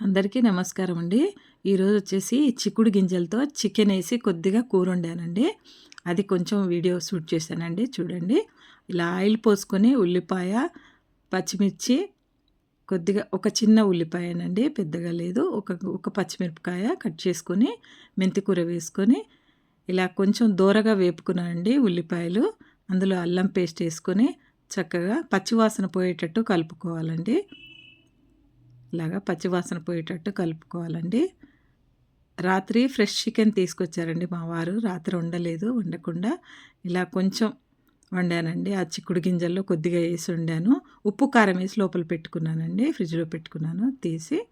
అందరికీ నమస్కారం అండి ఈరోజు వచ్చేసి చిక్కుడు గింజలతో చికెన్ వేసి కొద్దిగా కూర వండానండి అది కొంచెం వీడియో షూట్ చేశానండి చూడండి. ఇలా ఆయిల్ పోసుకొని ఉల్లిపాయ పచ్చిమిర్చి కొద్దిగా ఒక చిన్న ఉల్లిపాయనండి పెద్దగా లేదు. ఒక ఒక పచ్చిమిరపకాయ కట్ చేసుకొని మెంతికూర వేసుకొని ఇలా కొంచెం దూరగా వేపుకున్నానండి ఉల్లిపాయలు. అందులో అల్లం పేస్ట్ వేసుకొని చక్కగా పచ్చివాసన పోయేటట్టు కలుపుకోవాలండి. ఇలాగా పచ్చివాసన పోయేటట్టు కలుపుకోవాలండి. రాత్రి ఫ్రెష్ చికెన్ తీసుకొచ్చారండి మా వారు. రాత్రి వండలేదు వండకుండా ఇలా కొంచెం వండానండి. ఆ చిక్కుడు గింజల్లో కొద్దిగా వేసి వండాను. ఉప్పు కారం వేసి లోపల పెట్టుకున్నానండి. ఫ్రిడ్జ్లో పెట్టుకున్నాను. తీసి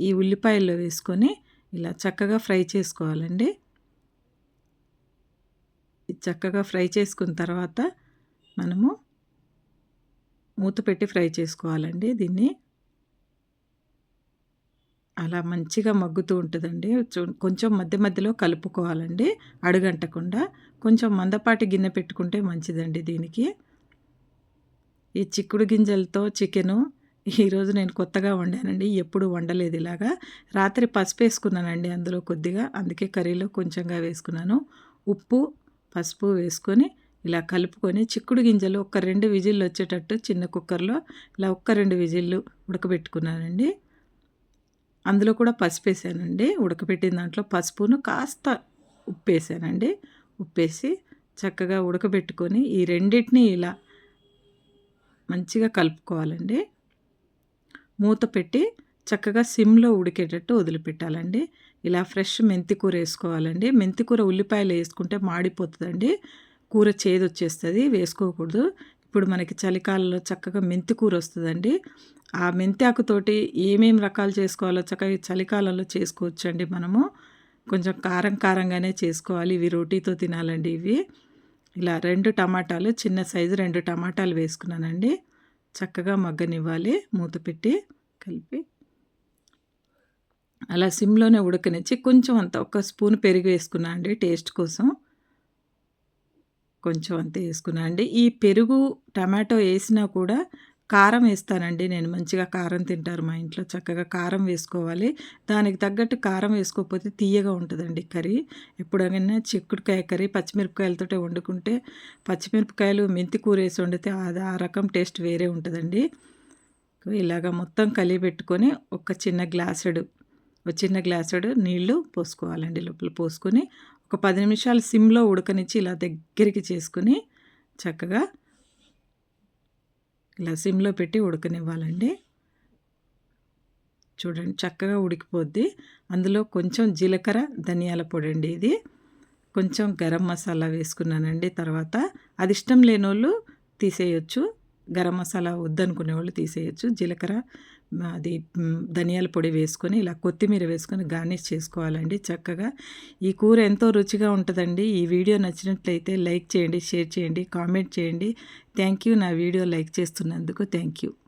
ఈ ఉల్లిపాయల్లో వేసుకొని ఇలా చక్కగా ఫ్రై చేసుకోవాలండి. చక్కగా ఫ్రై చేసుకున్న తర్వాత మనము మూత పెట్టి ఫ్రై చేసుకోవాలండి దీన్ని. అలా మంచిగా మగ్గుతూ ఉంటుందండి. కొంచెం మధ్య మధ్యలో కలుపుకోవాలండి అడుగంటకుండా. కొంచెం మందపాటి గిన్నె పెట్టుకుంటే మంచిదండి దీనికి. ఈ చిక్కుడు గింజలతో చికెను ఈరోజు నేను కొత్తగా వండానండి ఎప్పుడు వండలేదు ఇలాగా. రాత్రి పసుపు వేసుకున్నానండి అందులో కొద్దిగా అందుకే కర్రీలో కొంచెంగా వేసుకున్నాను. ఉప్పు పసుపు వేసుకొని ఇలా కలుపుకొని చిక్కుడు గింజలు ఒక రెండు విజిల్లు వచ్చేటట్టు చిన్న కుక్కర్లో ఇలా ఒక్క రెండు విజిల్లు ఉడకబెట్టుకున్నానండి. అందులో కూడా పసుపు వేసానండి ఉడకబెట్టిన దాంట్లో పసుపును కాస్త ఉప్పు వేసానండి ఉప్పేసి చక్కగా ఉడకబెట్టుకొని ఈ రెండింటిని ఇలా మంచిగా కలుపుకోవాలండి. మూత పెట్టి చక్కగా సిమ్లో ఉడికేటట్టు వదిలిపెట్టాలండి. ఇలా ఫ్రెష్ మెంతి కూర వేసుకోవాలండి. మెంతికూర ఉల్లిపాయలు వేసుకుంటే మాడిపోతుందండి. కూర చేదు వచ్చేస్తుంది వేసుకోకూడదు. ఇప్పుడు మనకి చలికాలంలో చక్కగా మెంతి కూర వస్తుందండి. ఆ మెంతి ఆకుతోటి ఏమేమి రకాలు చేసుకోవాలో చక్కగా చలికాలంలో చేసుకోవచ్చు అండి మనము. కొంచెం కారం కారంగానే చేసుకోవాలి. ఇవి రోటీతో తినాలండి ఇవి. ఇలా రెండు టమాటాలు చిన్న సైజు రెండు టమాటాలు వేసుకున్నానండి. చక్కగా మగ్గనివ్వాలి మూత పెట్టి కలిపి. అలా సిమ్లోనే ఉడకనిచ్చి కొంచెం అంత ఒక స్పూన్ పెరుగు వేసుకున్నా అండి టేస్ట్ కోసం. కొంచెం అంతే వేసుకున్నా. అండి ఈ పెరుగు టమాటో వేసినా కూడా కారం వేస్తానండి. నేను మంచిగా కారం తింటారు మా ఇంట్లో చక్కగా కారం వేసుకోవాలి. దానికి తగ్గట్టు కారం వేసుకోకపోతే తీయగా ఉంటుందండి కర్రీ. ఎప్పుడైనా చిక్కుడుకాయ కర్రీ పచ్చిమిరపకాయలతో వండుకుంటే పచ్చిమిరపకాయలు మెంతి కూర వేసి వండితే అది ఆ రకం టేస్ట్ వేరే ఉంటుందండి. ఇలాగ మొత్తం కలిపెట్టుకొని ఒక చిన్న గ్లాసుడు ఒక చిన్న గ్లాసుడు నీళ్ళు పోసుకోవాలండి. లోపల పోసుకొని ఒక పది నిమిషాలు సిమ్లో ఉడకనిచ్చి ఇలా దగ్గరికి చేసుకుని చక్కగా ఇలా సిమ్లో పెట్టి ఉడకనివ్వాలండి. చూడండి చక్కగా ఉడికిపోద్ది. అందులో కొంచెం జీలకర్ర ధనియాల పొడి అండి ఇది. కొంచెం గరం మసాలా వేసుకున్నానండి తర్వాత. అది ఇష్టం లేని వాళ్ళు తీసేయచ్చు. గరం మసాలా వద్దనుకునే వాళ్ళు తీసేయచ్చు. జీలకర్ర అది ధనియాల పొడి వేసుకొని ఇలా కొత్తిమీర వేసుకొని గార్నిష్ చేసుకోవాలండి చక్కగా. ఈ కూర ఎంతో రుచిగా ఉంటుందండి. ఈ వీడియో నచ్చినట్లయితే లైక్ చేయండి షేర్ చేయండి కామెంట్ చేయండి. Thank you. నా వీడియో లైక్ చేస్తున్నందుకు థ్యాంక్ యూ.